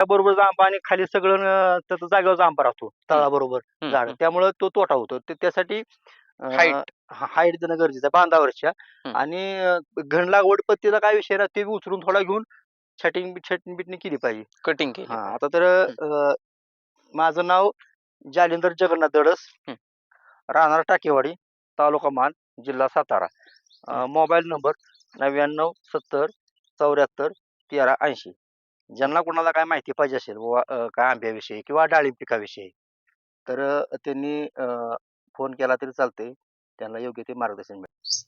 बरोबर आंबा आणि खाली सगळं अं, त्याचं जागेवर आंबा राहतो तळाबरोबर हम्म, झाड हम्म. त्यामुळं तो तोटा होतो ते- त्यासाठी Height. हाईट देणं गरजेचं आहे बांधावरच्या हम्म. आणि अं, घन लागवड पत्तीचा काय विषय ना ते बी उचलून थोडा घेऊन छटिंग छटिंग बिटणी केली पाहिजे कटिंग केली हा आता तर अं, माझं नाव जालिंदर जगन्नाथ दडस हं. राहणार टाकेवाडी तालुका मान जिल्हा सातारा. मोबाईल नंबर नव्याण्णव सत्तर चौऱ्याहत्तर तेरा ऐंशी ज्यांना कोणाला काय माहिती पाहिजे असेल बुवा, काय आंब्याविषयी किंवा डाळिंब पिकाविषयी तर अं, त्यांनी फोन केला तरी चालते त्यांना योग्य ते मार्गदर्शन मिळेल.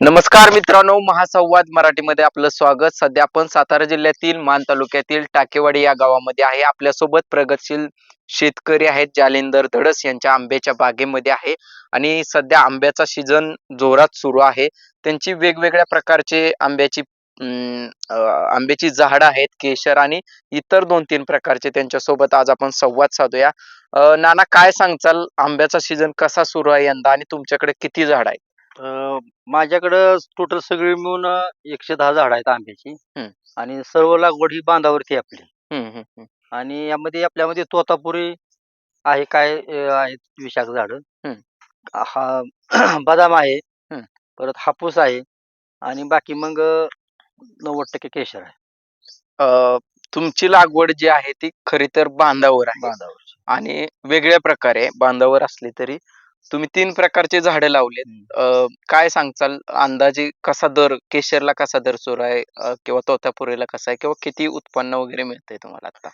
नमस्कार मित्रांनो महासंवाद मराठीमध्ये आपलं स्वागत. सध्या आपण सातारा जिल्ह्यातील मान तालुक्यातील टाकेवाडी या गावामध्ये आहे. आपल्यासोबत प्रगतशील शेतकरी आहेत जालिंदर धडस यांच्या आंब्याच्या बागेमध्ये आहे. आणि सध्या आंब्याचा सीझन जोरात सुरू आहे. त्यांची वेगवेगळ्या प्रकारचे आंब्याची आंब्याची झाडं आहेत केशर आणि इतर दोन तीन प्रकारचे त्यांच्यासोबत आज आपण संवाद साधूया नाना काय सांगचाल आंब्याचा सीझन कसा सुरू आहे यंदा आणि तुमच्याकडे किती झाड आहेत माझ्याकडं टोटल सगळी मिळून एकशे दहा झाड आहेत आंब्याची. आणि सर्व लागवड ही बांधावरती आपली. आणि यामध्ये आपल्यामध्ये तोतापुरी आहे काय आहेत विशाख झाड हं. बदाम आहे. परत हापूस आहे आणि बाकी मग नव्वद टक्के केशर आहे. अ, तुमची लागवड जी आहे ती खरी तर बांधावर आहे. बांधावर. आणि वेगळ्या प्रकारे बांधावर असली तरी तुम्ही तीन प्रकारचे झाडे लावलेत. अ, काय सांगचाल अंदाजे कसा दर केशरला कसा दर सुरू आहे? अ, किंवा तोतापुरीला कसा आहे? किंवा किती उत्पन्न वगैरे मिळतंय तुम्हाला आता?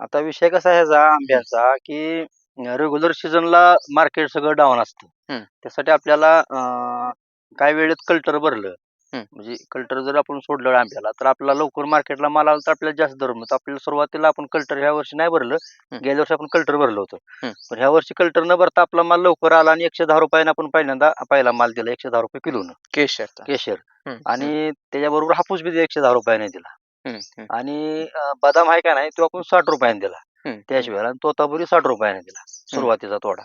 आता विषय कसा आहे ह्याचा आंब्याचा की रेग्युलर सीझनला मार्केट सगळं डाऊन असतं. त्यासाठी आपल्याला अं, काही वेळेत कल्टर भरलं. हं. म्हणजे कल्टर जर आपण सोडलं आंब्याला तर आपल्याला लवकर मार्केटला माल आला तर आपल्याला जास्त दर मिळतो. आपल्याला सुरुवातीला आपण कल्टर ह्या वर्षी नाही भरलं हं. गेल्या वर्षी आपण कल्टर भरलं होतं. हं. पण ह्या वर्षी कल्टर न भरता आपला माल लवकर आला आणि एकशे दहा रुपयाने आपण पहिल्यांदा पहिला माल दिला एकशे दहा रुपये किलोनं. केशरचा केशर. हम्म, आणि त्याच्याबरोबर हापूस बी एकशे दहा रुपयाने दिला. आणि अं, बदाम आहे का नाही तो आपण साठ रुपयाने दिला. हम्म, त्याशिवाय आणि तोतापुरी साठ रुपयाने दिला सुरुवातीचा तोडा.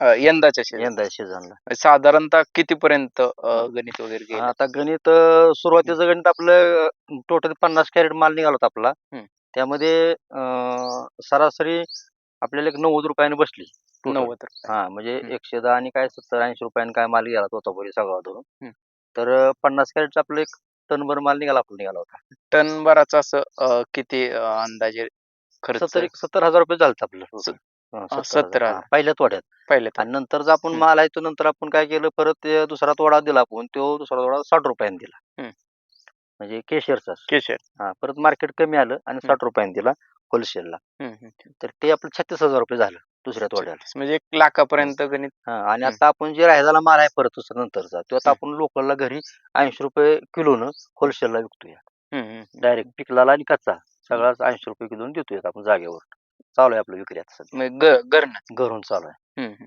अ, यंदाच्या सीझन यंदा सीझनला साधारणतः कितीपर्यंत अ, गणित वगैरे गेलं आता गणित अं, सुरुवातीचं गणित आपलं टोटल पन्नास कॅरेट माल निघाला होता आपला हम्म. त्यामध्ये अं, सरासरी आपल्याला एक नव्वद रुपयाने बसली total. नव्वद रुपये हा म्हणजे हम्म. एकशे दहा आणि काय सत्तर ऐंशी रुपयाने काय माल गेला तोतापुरी सगळा धरून हम्म. तर अं, पन्नास कॅरेटचा आपलं एक टनभर माल निघाला आपला निघाला होता टन भराचा असं अ, किती अ, अंदाजे खर्च सत्तर एक सत्तर हजार रुपये झालं आपलं. हा, हजार. पहिल्या तोड्यात. पहिले तर आणि नंतरचा आपण हम्म. माल आहे तो नंतर आपण काय केलं परत ते दुसरा तोडा दिला आपण तो दुसरा तोडा साठ रुपयाने दिला. म्हणजे केशरचा केशर हा परत मार्केट कमी आलं आणि साठ रुपयाने दिला होलसेलला. तर ते आपलं छत्तीस हजार रुपये झालं दुसऱ्या तोड्याला. म्हणजे एक लाखापर्यंत गणित. हा आणि. आता आपण जे राहिलेला माल आहे परत दुसरा नंतरचा तो आता. आपण लोकलला घरी ऐंशी रुपये किलोनं होलसेलला विकतोय. डायरेक्ट पिकलाला आणि कच्चा. सगळाच ऐंशी रुपये किलोनं देतोय आपण जागेवर. चालू आहे आपलं विक्री आता सध्या. म्हणजे घरनं चालू आहे.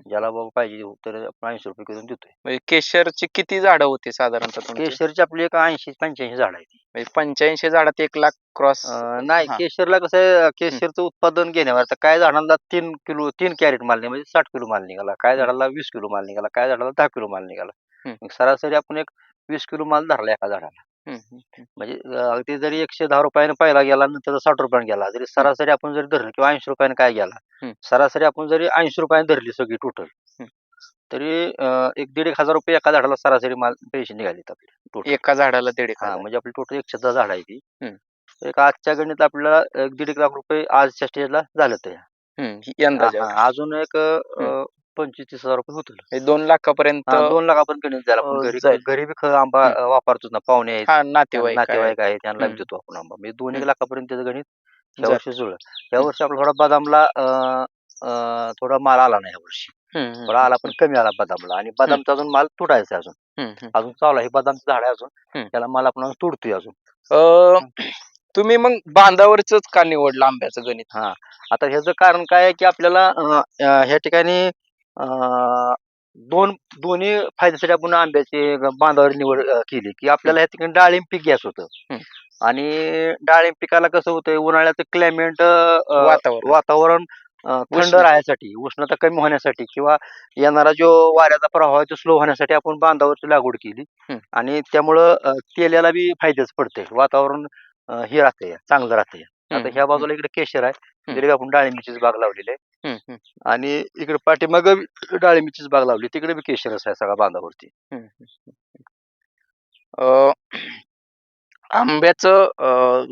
ज्याला बाबा पाहिजे तर आपण ऐंशी रुपये किलोनं देतोय. म्हणजे केशरची किती झाडं होती साधारणतः तुमची? केशरची आपली एक ऐंशी पंच्याऐंशी झाड आहे म्हणजे पंच्याऐंशी झाडात एक लाख क्रॉस. अं, नाही हा. केशरला कसं आहे केशरचं उत्पादन घेण्यावर आता काय झाडाला तीन किलो तीन कॅरेट माल निघाला म्हणजे साठ किलो माल निघाला काय झाडाला वीस किलो माल निघाला काय झाडाला दहा किलो माल निघाला. हम्म. मग सरासरी आपण एक वीस किलो माल धरला एका झाडाला. म्हणजे अं, अगदी जरी एकशे दहा रुपयाने पहिला गेला नंतर साठ रुपयाने गेला जरी सरासरी आपण जरी धरलं किंवा ऐंशी रुपयाने काय गेला. सरासरी आपण जरी ऐंशी रुपयाने धरली सगळी टोटल. तरी अं, एक दीड एक हजार रुपये एका झाडाला सरासरी माल पैसे निघालेत आपले टोटल एका झाडाला दीड एक हा हजार. म्हणजे आपली टोटल एकशे दहा झाड आहे ती. तर एक आजच्या गणित आपल्याला एक दीड एक लाख रुपये आजच्या स्टेजला झालं ते यंदाच्या हा, अजून एक अं, पंचवीस तीस हजार रुपये होतील. दोन लाखापर्यंत हा, दोन लाखापर्यंत गणित आपण अं, घरी जाईल. घरी बी ख- आंबा. अं, वापरतो ना पाहुणे आहेत. हा नातेवाईक आहे. नातेवाईक आहेत त्यांना हम्म. देतो आपण आंबा. म्हणजे दोन एक हम्म. लाखापर्यंत त्याचं गणित या जाईल. वर्षी जुळलं. या वर्षी आपला थोडा बदामला अं, अं, थोडा माल आला नाही या वर्षी. हम्म, हम्म, थोडा आला पण कमी आला बदामला. आणि बदामचा अजून माल तुटायचा आहे अजून. हम्म, हम्म. अजून चालू आहे. हे बदामचं झाड आहे अजून. हम्म. त्याला माल आपण अजून तुडतोय अजून. अं, तुम्ही मग बांधावरच का निवडलं आंब्याचं गणित? आता ह्याचं कारण काय आहे की आपल्याला अं, अं, ह्या ठिकाणी दोन दोन्ही फायद्यासाठी आपण आंब्याची बांधावर निवड केली की आपल्याला ह्या ठिकाणी डाळिंब पीक घ्यायचं होतं. आणि डाळिंब पिकाला कसं होतंय उन्हाळ्याचं क्लायमेट वातावरण थंड. राहण्यासाठी उष्णता कमी होण्यासाठी किंवा येणारा जो वाऱ्याचा प्रवाह आहे तो स्लो होण्यासाठी आपण बांधावरची लागवड केली. आणि त्यामुळं तेल्याला बी फायद्याच पडते वातावरण हे राहतंय चांगलं राहतंय आता ह्या बाजूला इकडे केशर आहे. तिकडे आपण डाळिंबीचीच बाग लावलेली आहे. आणि इकडे पाठीमाग डाळिंबीचीच बाग लावली. तिकडे बी केशरच आहे सगळा बांधावरती. आंब्याचं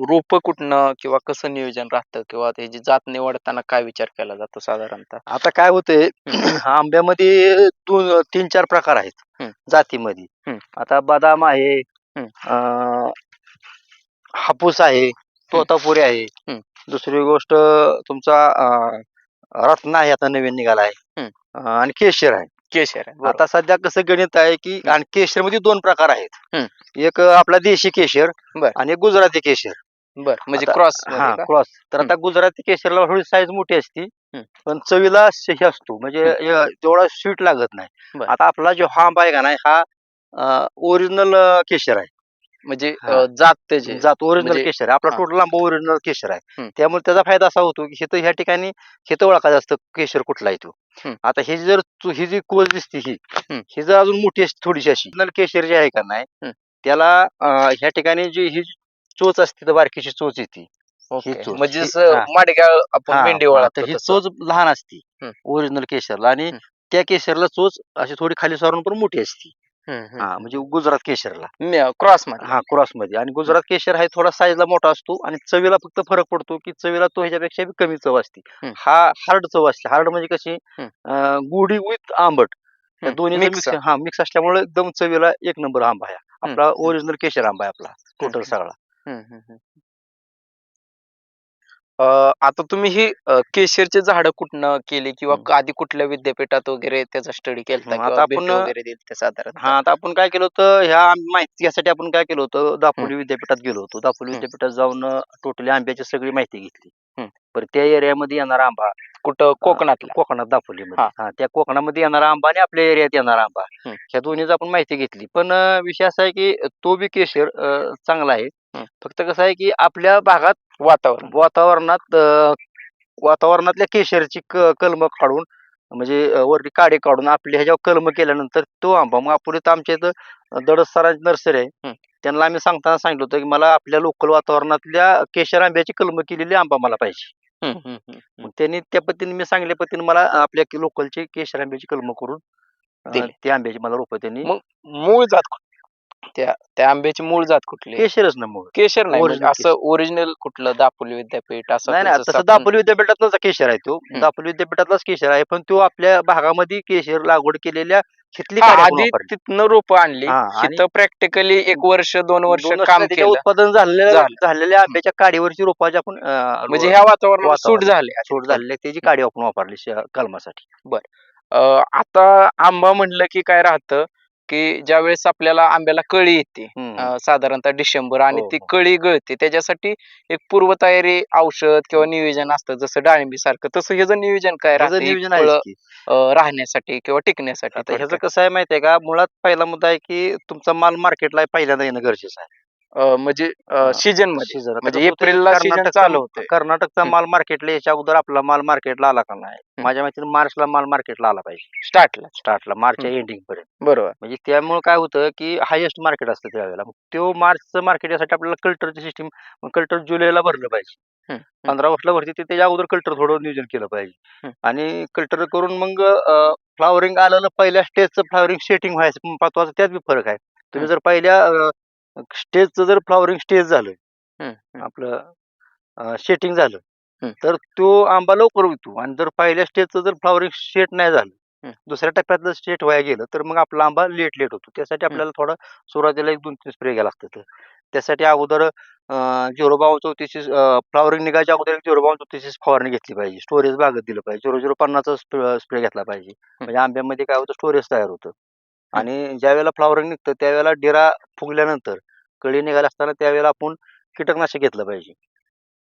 रोप कुठनं किंवा कसं नियोजन राहतं किंवा त्याची जात निवडताना काय विचार केला जातो साधारणतः? आता काय होतंय आंब्यामध्ये दोन तीन चार प्रकार आहेत. जातीमध्ये. आता बदाम आहे हापूस आहे तोतापुरी आहे. दुसरी गोष्ट तुमचा अं, रत्ना आहे आता नवीन निघाला आहे. अं, आणि केशर आहे. केशर आहे बरोबर. आता सध्या कसं गणित आहे की आणि केशरमध्ये दोन प्रकार आहेत. एक आपला देशी केशर बर. आणि एक गुजराती केशर. बर म्हणजे आता- क्रॉस हा क्रॉस. तर आता गुजराती केशरला थोडी साईज मोठी असती पण चवीला श- हे असतो. म्हणजे अं, तेवढा स्वीट लागत नाही. बर. आता आपला जो हा आंबा आहे का नाही हा ओरिजिनल केशर आहे. म्हणजे हा. जात त्याचे जात ओरिजिनल म्हणजे- केशर आहे आपला हा. टोटल आंबा ओरिजिनल केशर आहे हम्म. त्यामुळे त्याचा फायदा असा होतो की शेत ह्या ठिकाणी शेत ओळखायचं असतं केशर कुठला आहे तो हम्म. आता ही जर तू- ही जी कोज दिसते ही हम्म. ही जर अजून मोठी असते थोडीशी अशी original केशर जे आहे का नाही. त्याला अं, ह्या ठिकाणी जी ही चोच असते तर बारकीशी चोच येते ओके. चोच. म्हणजे ही- जसं हा. माडग्या आपण हा, हा, वळतो तर ही तसं. चोच लहान असती हम्म. ओरिजिनल केशरला आणि हम्म. त्या केशरला चोच अशी थोडी खाली सारून पण मोठी असती. हा म्हणजे गुजरात केशरला. क्रॉसमध्ये हा क्रॉसमध्ये आणि गुजरात केशर हा थोडा साईजला मोठा असतो आणि चवीला फक्त फरक पडतो की चवीला तो ह्याच्यापेक्षा कमी चव असते. हा हार्ड चव असते. हार्ड म्हणजे कशी गुढी विथ आंबट. दोन्ही हा मिक्स असल्यामुळे एकदम चवीला एक नंबर आंबा आहे. आपला ओरिजिनल केशर आंबा आहे आपला टोटल. सगळा. आता तुम्ही ही अं, केशरची झाडं कुठनं केली किंवा हम्म. आधी कुठल्या विद्यापीठात वगैरे त्याचा स्टडी केला किंवा आता भेट आपण- वगैरे दिली हा आता आपण काय केलं होतं ह्या आम- माहिती यासाठी आपण काय केलं होतं दापोली विद्यापीठात गेलो होतो दापोली हम्म. विद्यापीठात जाऊन टोटली आंब्याची सगळी माहिती घेतली हम्म. बरं त्या एरियामध्ये येणारा आंबा कुठं कोकणातला कोकणात दापोलीमध्ये हा. हा त्या कोकणामध्ये येणारा आंबा आणि आपल्या एरियात येणारा आंबा हम्म. ह्या दोन्हीची आपण माहिती घेतली पण अं, विषय असा आहे की तो बी केशर अं, चांगला आहे फक्त कसं आहे की आपल्या भागात वातावरण वातावरणात अं, वातावरणातल्या केशरची क- कलम काढून म्हणजे अं, वरती काडे काढून आपल्या ह्याच्यावर कलम केल्यानंतर तो आंबा मग आपण इथं आमच्या इथं दडस सरांची नर्सरी आहे. त्यांना आम्ही सांगताना सांगितलं होतं की मला आपल्या लोकल वातावरणातल्या केशर आंब्याची कलम केलेली आंबा मला पाहिजे. मग त्यांनी त्या पद्धतीने मी सांगल्या पद्धतीने मला आपल्या लोकलची केशर आंब्याची कलम करून अं, दिली. त्या आंब्याची मला रोपं त्यांनी मग मूळ जात? त्या त्या आंब्याची मूळ जात कुठली? केशरच ना मग केशर नाही म्हणजे असं ओरिजिनल कुठलं दापोली विद्यापीठ असं नाही नाही तसं दापोली विद्यापीठातलाच केशर आहे तो. हम्म. दापोली विद्यापीठातलाच केशर आहे पण तो आपल्या भागामध्ये केशर लागवड केलेल्या हा, काड्या आपण आधी. तिथनं रोप आणली. हा, आणि- तिथं प्रॅक्टिकली एक वर्ष दोन वर्ष दोन काम त्याच्या केलं. उत्पादन झालेल्या झालं. झालेल्या आंब्याच्या काडीवरची रोपाची आपण अं, म्हणजे ह्या वातावरणात सूट वातावरण- झाले. सोड झालेल्या त्याची काडी आपण वापरली श- कलमासाठी. अं, आता आंबा म्हणलं की काय राहतं? की ज्या वेळेस आपल्याला आंब्याला कळी येते. अं, साधारणतः डिसेंबर आणि हो, ती हो. कळी गळते त्याच्यासाठी एक पूर्वतयारी औषध किंवा नियोजन असतं जसं डाळिंबी सारखं तसं ह्याचं नियोजन काय ह्याचं राहतं नियोजन आहे फळं, की अं, राहण्यासाठी किंवा टिकण्यासाठी आता ह्याचं थोडक्यात. कसं आहे माहितीये का मुळात पहिला मुद्दा आहे की तुमचा माल मार्केटला पहिल्यांदा येणं गरजेचं आहे म्हणजे सीजनमध्ये म्हणजे एप्रिलला सीजन चालू होते कर्नाटकचा. माल मार्केटला याच्या अगोदर आपला माल मार्केटला आला का नाही? माझ्या माहितीने मार्चला माल मार्केटला आला पाहिजे. स्टार्टला स्टार्टला मार्चच्या एंडिंग पर्यंत. बरोबर. म्हणजे त्यामुळे काय होतं की हायेस्ट मार्केट असतं त्यावेळेला. मग तो मार्चचं मार्केट यासाठी आपल्याला कल्टरची सिस्टीम कल्टर जुलैला भरलं पाहिजे. पंधरा ऑगस्टला भरती ते त्याच्या अगोदर कल्टर थोडं नियोजन केलं पाहिजे. आणि कल्टर करून मग फ्लावरिंग आलेलं पहिल्या स्टेजचं फ्लावरिंग सेटिंग व्हायचं. त्यात बी फरक आहे. तुम्ही जर पहिल्या स्टेजचं जर फ्लावरिंग स्टेज झालं हम्म, हम्म. आपलं सेटिंग झालं हम्म. तर तो आंबा लवकर होतो आणि जर पहिल्या स्टेजचं जर फ्लावरिंग सेट नाही झालं हम्म. दुसऱ्या टप्प्यातलं स्टेट व्हायला गेलं तर मग आपला आंबा लेट लेट होतो. त्यासाठी आपल्याला थोडं सुरुवातीला एक दोन तीन स्प्रे घ्यायला लागतात. त्यासाठी अगोदर झिरो बावन चौतीसशे फ्लावरिंग निघायच्या अगोदर एक झिरो बावन चौतीसशे फवारणी घेतली पाहिजे. स्टोरेज बागत दिलं पाहिजे. झिरो झिरो पन्नासचा स्प्रे घेतला पाहिजे. म्हणजे आंब्यामध्ये काय होतं स्टोरेज तयार होतं. आणि ज्या वेळेला फ्लावरिंग निघतं त्यावेळेला डिरा फुगल्यानंतर कळी निघायला असताना त्यावेळेला आपण कीटकनाशक घेतलं पाहिजे.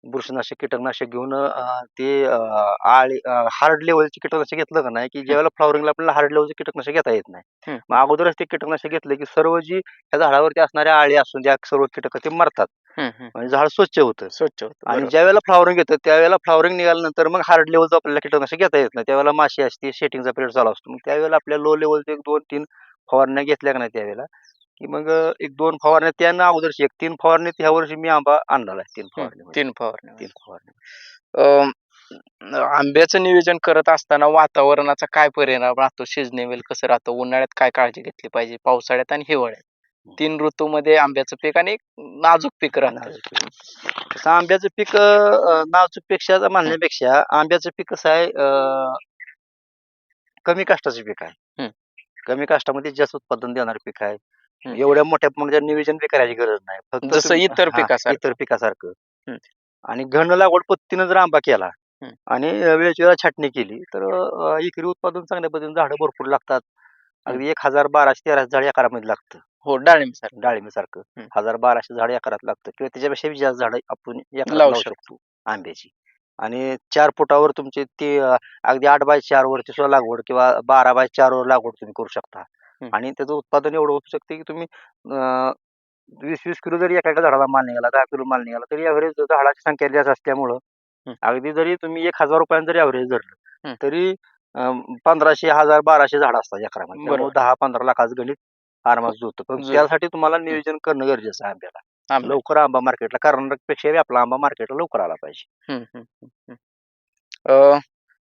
बुरशीनाशक कीटकनाशक घेऊन अं, ते अं, आळी हार्ड लेवलचे कीटकनाशक घेतलं का नाही की ज्यावेळेला फ्लावरिंगला आपल्याला हार्ड लेवलचे कीटकनाशक घेता येत नाही. मग अगोदरच ते कीटकनाशक घेतलं की सर्व जी त्या झाडावरती असणाऱ्या आळी असून त्या सर्व कीटक ते मरतात. हम्म, हम्म. म्हणजे झाड स्वच्छ होतं. स्वच्छ होतं, आणि बरोबर. ज्या वेळेला फ्लावरिंग येतं त्यावेळेला फ्लावरिंग निघाल्यानंतर मग हार्ड लेवलचं आपल्याला कीटकनाशक घेता येत नाही. त्यावेळेला माशी असते शेटिंगचा पिरियड चालू असतो. मग त्यावेळेला आपल्या लो लेवलचे एक दोन तीन फवारण्या घेतल्या का नाही त्यावेळेला? की मग अं, एक दोन फवारण्या त्यानं अगोदरची एक तीन फवारणी ह्या वर्षी मी आंबा आणलेला आहे तीन फवारणी तीन फवारणी तीन फवारणी अं, आंब्याचं नियोजन करत असताना वातावरणाचा काय परिणाम राहतो? शिजनेवेल कसं राहतं? उन्हाळ्यात काय काळजी घेतली पाहिजे? पावसाळ्यात आणि हिवाळ्यात? तीन ऋतूमध्ये आंब्याचं पीक आणि एक नाजूक पीक पीक. तसं आंब्याचं पीक नाजूकपेक्षा म्हणण्यापेक्षा आंब्याचं पीक कसं आहे कमी कष्टाचं पीक आहे. कमी कष्टामध्ये जास्त उत्पादन देणारं पीक आहे. एवढ्या मोठ्या प्रमाणात नियोजन बी करायची गरज नाही फक्त जसं इतर पिकासारखं. इतर पिकासारखं. आणि घन लागवड पत्तीनं जर आंबा केला. आणि वेळच्या वेळा छाटणी केली तर एकरी उत्पादन चांगल्या पद्धतीने झाडं भरपूर लागतात अगदी एक हजार बाराशे तेराशे झाड एकामध्ये लागतं हो डाळिंब सर डाळिंबीसारखं हम्म. हजार बाराशे झाड एकरात लागतं किंवा त्याच्यापेक्षा जास्त झाड आपण एकरात लावू लावू शकतो आंब्याची आणि चार फुटावर तुमचे ते अं, अगदी आठ बाय चार वरची सुद्धा लागवड किंवा बारा बाय चार वर लागवड तुम्ही करू शकता. आणि त्याचं उत्पादन एवढं होऊ शकते की तुम्ही अं, वीस वीस किलो जरी एका एका झाडाला माल निघाला दहा किलो माल निघाला तरी ॲव्हरेज झाडाची संख्या जास्त असल्यामुळं. अगदी जरी तुम्ही एक हजार रुपयांचं जरी ॲव्हरेज धरलं. तरी अं, पंधराशे हजार बाराशे झाड असतात एकरामध्ये त्यामुळे बरोबर. दहा पंधरा लाखाचं गणित आरामात जुळतं पण जुळतं. त्यासाठी तुम्हाला नियोजन करणं गरजेचं आहे आंब्याला. आंबे. लवकर आंबा मार्केटला कर्नाटकपेक्षा आपला आंबा मार्केटला लवकर आला पाहिजे. हम्म, हम्म, हम्म, हम्म. अं,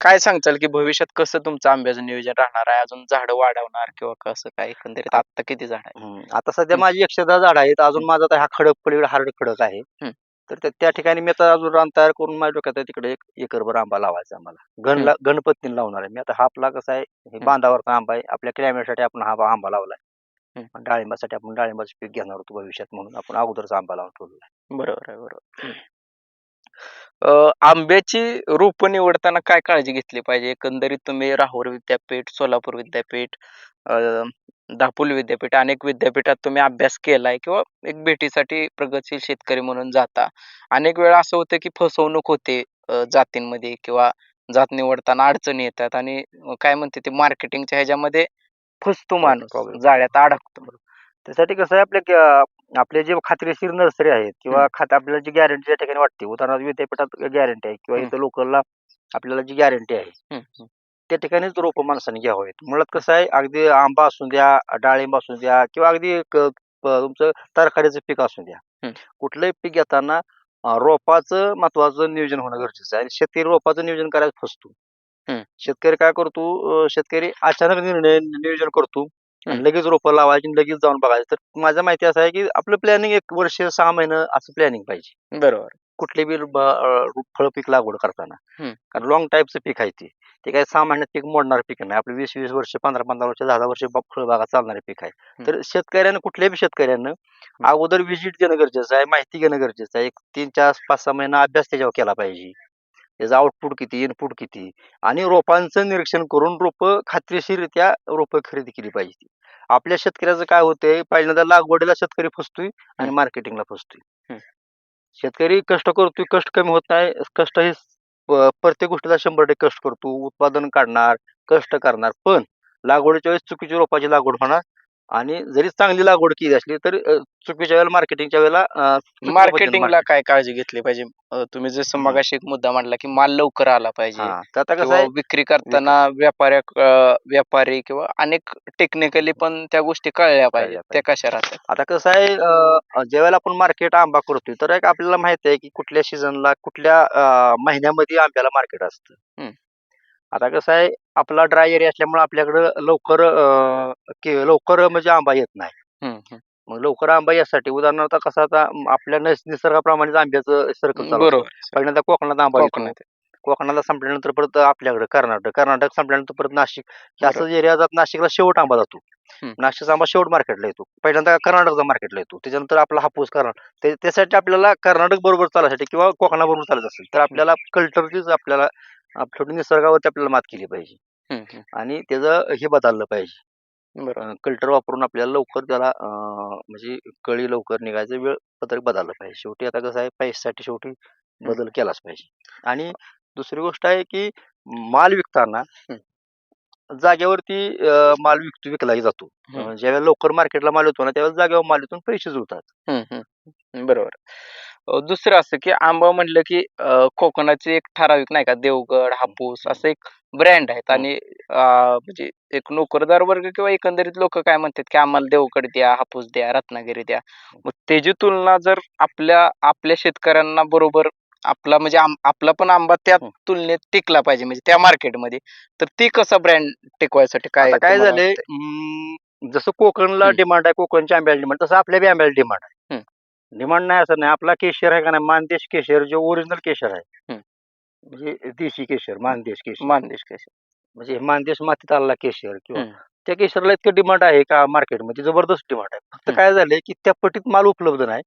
काय सांगचाल की भविष्यात कसं तुमचं आंब्याचं नियोजन राहणार आहे? अजून झाड वाढवणार किंवा कसं काय एकंदरीत आता किती झाड आहे हम्म. आता सध्या हम्म. माझी एकशे दहा झाड आहेत. अजून माझा आता हा खडक पलीकडे हार्ड खडक आहे. हम्म. तर त्या- त्या ठिकाणी मी आता अजून रान तयार करून माझ्या डोक्यात आहे तिकडे एक एकरभर आंबा लावायचा आम्हाला गणला गणपतीने लावणार आहे मी. आता हा आपला कसा आहे हे बांधावरचा आंबा आहे. आपल्या क्लायमेटसाठी आपण हा आंबा लावलाय. आणि डाळिंबासाठी आपण डाळिंबाचं पीक घेणार होतो भविष्यात म्हणून आपण अगोदरचा आंबा लावून ठेवलेला आहे. बरोबर आहे बरोबर अं, आंब्याची रोप निवडताना काय काळजी घेतली पाहिजे? एकंदरीत तुम्ही राहुर विद्यापीठ सोलापूर विद्यापीठ अं, दापोली विद्यापीठ अनेक विद्यापीठात तुम्ही अभ्यास केलाय किंवा एक भेटीसाठी प्रगतशील शेतकरी म्हणून जाता. अनेक वेळा असं होतं की फसवणूक होते अं, जातींमध्ये किंवा जात निवडताना अडचणी येतात आणि काय म्हणते ते मार्केटिंगच्या ह्याच्यामध्ये फसतो माणूस. जाळ्यात अडकतो त्यासाठी कसं आहे आपल्या ग- आपले जे खात्रीशीर नर्सरी आहेत किंवा खात आपल्याला जी गॅरंटी त्या ठिकाणी वाटते उदाहरणार्थ विद्यापीठात गॅरंटी आहे किंवा हम्म. इथं लोकलला आपल्याला जी गॅरंटी आहे हम्म, हम्म. त्या ठिकाणीच रोपं माणसाने घ्यावेत मुळात कसं आहे अगदी आंबा असू द्या डाळिंब असू द्या किंवा अगदी क- प- तुमचं तरकारीचं पीक असू द्या हम्म. कुठलंही पीक घेताना अं, रोपाचं महत्वाचं नियोजन होणं गरजेचं आहे आणि शेतकरी रोपाचं नियोजन करायला फसतो. शेतकरी काय करतो अं, शेतकरी अचानक निर्णय नियोजन करतो आणि. लगेच रोपं लावायची लगेच जाऊन बघायचं. तर माझ्या माहिती असं आहे की आपलं प्लॅनिंग एक वर्ष सहा महिनं असं प्लॅनिंग पाहिजे. बरोबर. कुठले बी ब- अं, फळ पीक लागवड करताना. कारण लॉंग टाईपचं पीक आहे ते. ते काय सहा महिन्यात पीक मोडणार पीक नाही. आपलं वीस वीस वर्ष पंधरा पंधरा वर्ष दहा दहा वर्ष ब- फळबागा चालणारे पीक आहे. तर शेतकऱ्यानं कुठल्याही शेतकऱ्यानं अगोदर व्हिजिट देणं गरजेचं आहे माहिती घेणं गरजेचं आहे. एक तीन चार पाच सहा महिना अभ्यास त्याच्यावर केला पाहिजे. त्याचं आउटपुट किती इनपुट किती आणि रोपांचं निरीक्षण करून रोपं खात्रीशीररित्या रोपं खरेदी केली पाहिजे आपल्या शेतकऱ्याचं काय होतंय पहिल्यांदा लागवडीला शेतकरी फसतोय आणि. मार्केटिंगला फसतोय. शेतकरी कष्ट करतोय कष्ट कमी होत नाही कष्ट हे प्रत्येक गोष्टीला शंभर टक्के कष्ट करतो उत्पादन काढणार कष्ट करणार पण लागवडीच्या वेळेस चुकीची रोपाची लागवड होणार आणि जरी चांगली लागवड केली असली तर अ, चुकीच्या वेळेला मार्केटिंगच्या वेळेला अ, चुकीच्या पद्धतीने मार्केटिंगला काय काळजी घेतली पाहिजे? अं, तुम्ही जसं हम्म. मगाशी एक मुद्दा मांडला की माल लवकर आला पाहिजे. हा. तर आता कसं किंवा आहे विक्री करताना व्यापाऱ्या अं, व्यापारी किंवा अनेक टेक्निकली पण त्या गोष्टी कळल्या पाहिजे कळल्या त्या कशा राहतात? आता कसं आहे अ, ज्यावेळेला आपण मार्केट आंबा करतोय तर एक आपल्याला माहीत आहे की कुठल्या सीझनला कुठल्या अ, महिन्यामध्ये आंब्याला मार्केट असतं. हम्म. आता कसं आहे आपला ड्राय एरिया असल्यामुळे आपल्याकडं लवकर अ, के- लवकर म्हणजे आंबा येत नाही हम्म. मग लवकर आंबा यासाठी उदाहरणार्थ कसं आता आपल्या नैस- निसर्गाप्रमाणेच आंब्याचं सर्कल चालू असतं. बरोबर पहिल्यांदा कोकणात आंबा येतो कोकणात कोकणाला संपल्यानंतर परत आपल्याकडे कर्नाटक कर्नाटक संपल्यानंतर परत नाशिक. असं एरिया जात नाशिकला शेवट आंबा जातो. नाशिकचा आंबा शेवट मार्केटला येतो. पहिल्यांदा कर्नाटकचा मार्केटला येतो. त्याच्यानंतर आपला हापूस कर्नाटक त्यासाठी आपल्याला कर्नाटक बरोबर चालायसाठी किंवा कोकणाबरोबर चालत असेल तर आपल्याला कल्चरचीच आपल्याला आप- थोडी निसर्गावरती आपल्याला मात केली पाहिजे. आणि त्याचं हे बदललं पाहिजे. बरोबर कल्टर वापरून आपल्याला लवकर त्याला म्हणजे कळी लवकर निघायचं वेळ पत्रक बदललं पाहिजे. शेवटी आता कसं आहे पैशासाठी शेवटी बदल केलाच पाहिजे. आणि दुसरी गोष्ट आहे की माल विकताना जागेवरती अं, माल विकतो विकला जातो. हम्म. अं, ज्यावेळेला लवकर मार्केटला माल येतो ना त्यावेळेला जागेवर माल येतो पैसे जुळतात हम्म, हम्म. बरोबर. अं, दुसरं असं की आंबा म्हणलं की अं, कोकणाचे एक ठराविक नाही का देवगड हापूस असं एक ब्रँड आहेत. आणि अं, म्हणजे एक नोकरदार वर्ग किंवा एकंदरीत लोक काय म्हणतात की आम्हाला देवगड द्या हापूस द्या रत्नागिरी द्या. मग त्याची तुलना जर आपल्या आपल्या शेतकऱ्यांना बरोबर आपला म्हणजे आम- आपला पण आंबा त्या. तुलनेत टिकला पाहिजे म्हणजे त्या मार्केटमध्ये तर ती कसा ब्रँड टिकवायसाठी काय आता काय तुम्हाला झालंय वाटतंय? अं, जसं कोकणला. डिमांड आहे कोकणच्या आंब्याला डिमांड तसं आपल्या बी आंब्याला डिमांड आहे. डिमांड नाही असं नाही आपला केशर आहे का नाही मानदेश केशर जो ओरिजिनल केशर आहे. म्हणजे देशी केशर मानदेश केशर मानदेश कसे म्हणजे मानदेश मातीत आलेला केशर किंवा. त्या केशरला इतकं डिमांड आहे का मार्केटमध्ये जबरदस्त डिमांड आहे फक्त. काय झालंय की त्या पटीत माल उपलब्ध नाही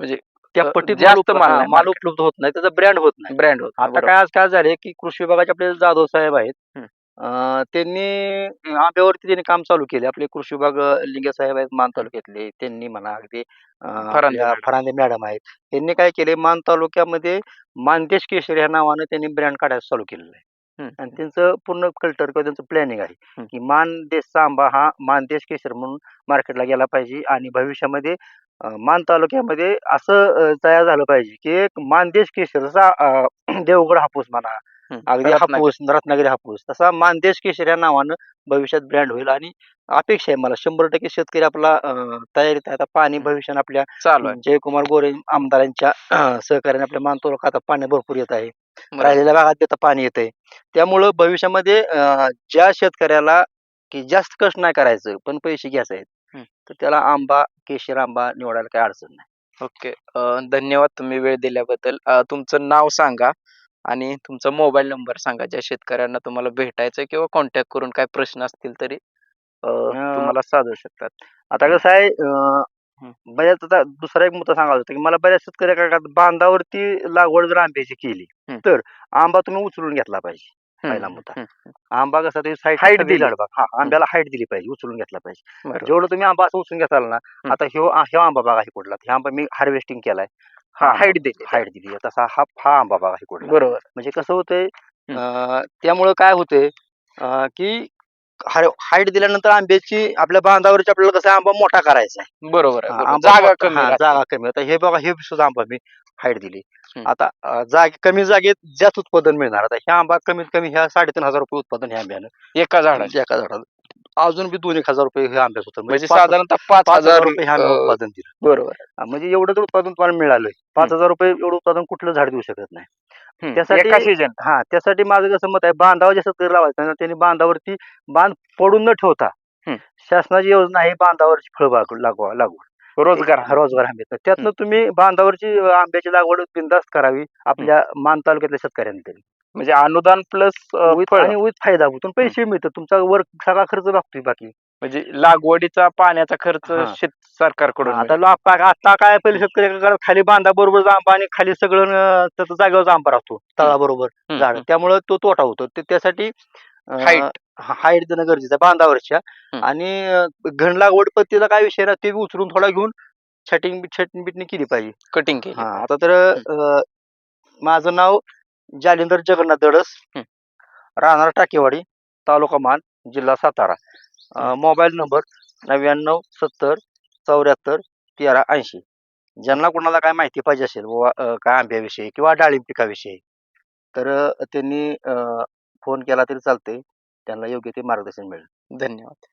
म्हणजे त्या पटीत जास्त माल नाही. उपलब्ध होत नाही त्याचा ब्रँड होत नाही ब्रँड होत आता काय आज काय झालंय की कृषी विभागाचे आपले जाधव साहेब आहेत हम्म. अं, त्यांनी आंब्यावरती त्यांनी काम चालू केले आपले कृषी विभाग अं, लिंगे साहेब आहेत मान तालुक्यातले त्यांनी म्हणा अगदी अं, फरांदे आपल्या. फरांदे मॅडम आहेत त्यांनी काय केले मान तालुक्यामध्ये मानदेश केशर या नावानं त्यांनी ब्रँड काढायला चालू केलेलं आहे हम्म. आणि त्यांचं पूर्ण कल्चर किंवा त्यांचं प्लॅनिंग आहे हम्म. की मानदेशचा आंबा हा मानदेश केशर म्हणून मार्केटला गेला पाहिजे आणि भविष्यामध्ये मान तालुक्यामध्ये असं तयार झालं पाहिजे की एक मानदेश केशर जसा देवगड हापूस म्हणा. अगदी. हापूस रत्नागिरी हापूस तसा मानदेश केशर या नावानं भविष्यात ब्रँड होईल आणि अपेक्षा आहे मला शंभर टक्के शेतकरी आपला तयारीत आहे आता पाणी हम्म. भविष्याने आपल्या जयकुमार गोरे आमदारांच्या सहकार्याने आपल्या मानतोला आता पाणी भरपूर येत आहे. राहिलेल्या भागात देता पाणी येत आहे त्यामुळं भविष्यामध्ये ज्या शेतकऱ्याला की जास्त कष्ट नाही करायचं पण पैसे घ्यायचे आहेत तर त्याला आंबा केशर आंबा निवडायला काही अडचण नाही. ओके. अं, धन्यवाद तुम्ही वेळ दिल्याबद्दल. अं, तुमचं नाव सांगा आणि तुमचा मोबाईल नंबर सांगा ज्या शेतकऱ्यांना तुम्हाला भेटायचं किंवा कॉन्टॅक्ट करून काय प्रश्न असतील तरी अं, अं, तुम्हाला साधू शकतात. आता कसं आहे अं. बऱ्याच आता दुसरा एक मुद्दा सांगायचा होता की मला बऱ्याच शेतकऱ्या काय करतात बांधावरती लागवड जर आंब्याची केली. तर आंबा तुम्ही उचलून घेतला पाहिजे. पहिला मुद्दा. आंबा कसा ते साईड Height दिली. हा आंब्याला हाईट दिली पाहिजे उचलून घेतला पाहिजे. जेवढं तुम्ही आंबा असं उचलून घेताल ना. आता ह्यो ह्यो आंबा बघा हे कुठला? हा आंबा मी हार्वेस्टिंग केलाय. हा हाईट दिली. हाईट दिली. तसा हा हा आंबा बघा हे कुठला? बरोबर. म्हणजे कसं होतंय त्यामुळं काय होतंय की हाईट दिल्यानंतर आंब्याची आपल्या बांधावरची आपल्याला कसं आंबा मोठा करायचा आहे. बरोबर आहे हा, बरोबर. आंबा जागा मोठा- कमी हा. जागा कमी आता हे बघा हे सुद्धा आंबा मी हाईट दिली. हम्म. आता अं, जागे कमी जागेत जास्त उत्पादन मिळणार. आता ह्या आंबा कमीत कमी ह्या साडेतीन हजार रुपये उत्पादन ह्या आंब्यानं. एका झाडाचे? एका झाडाला अजून बी दोन एक हजार रुपये ह्या आंब्यात होतं. म्हणजे पाच- साधारणतः पाच पाच हजार रुपये ह्या आंब्याला अं, उत्पादन दिलं. बरोबर हा, म्हणजे एवढं उत्पादन तुम्हाला मिळालंय. पाच हजार रुपये एवढं उत्पादन कुठलं झाड देऊ शकत नाही. त्यासाठी- सीजन हा त्यासाठी माझं कसं मत आहे बांधावर जास्त कर लावायचं त्यांनी बांधावरती बांध पडून न ठेवता हम्म. शासनाची योजना आहे बांधावरची फळबाग लागवा लागवड. रोजगार. हा, रोजगार हमी. त्यातनं तुम्ही बांधावरची अं, आंब्याची लागवड बिंदास्त करावी आपल्या मान तालुक्यातल्या शेतकऱ्यांनी तरी. म्हणजे अनुदान प्लस With- आणि विथ फायदा होतो. पैसे मिळतात. तुमचा वर सगळा खर्च लागतोय बाकी. म्हणजे लागवडीचा पाण्याचा खर्च हा. शेत सरकारकडून आता लोक आता काय पहिले शेतकरी खाली बांधा बरोबर आंबा आणि खाली सगळं अं, त्याचं जागेवर आंबा राहतो तळाबरोबर हम्म, झाड हम्म. त्यामुळे तो तोटा होतो ते त्यासाठी Height. हाईट देणं गरजेचं आहे बांधावरच्या हम्म. आणि अं, घन लागवड पत्तीला काय विषय नाही ते बी उचलून थोडा घेऊन छटिंग छटिंग बिटणी केली पाहिजे कटिंग केली हा आता तर अं, माझं नाव जालिंदर जगन्नाथ दडस. राहणार टाकेवाडी तालुका मान जिल्हा सातारा. मोबाईल नंबर नव्याण्णव सत्तर चौऱ्याहत्तर तेरा ऐंशी. ज्यांना कोणाला काय माहिती पाहिजे असेल व काय आंब्याविषयी किंवा डाळिंब पिकाविषयी तर त्यांनी फोन केला तरी चालते त्यांना योग्य ते मार्गदर्शन मिळेल. धन्यवाद.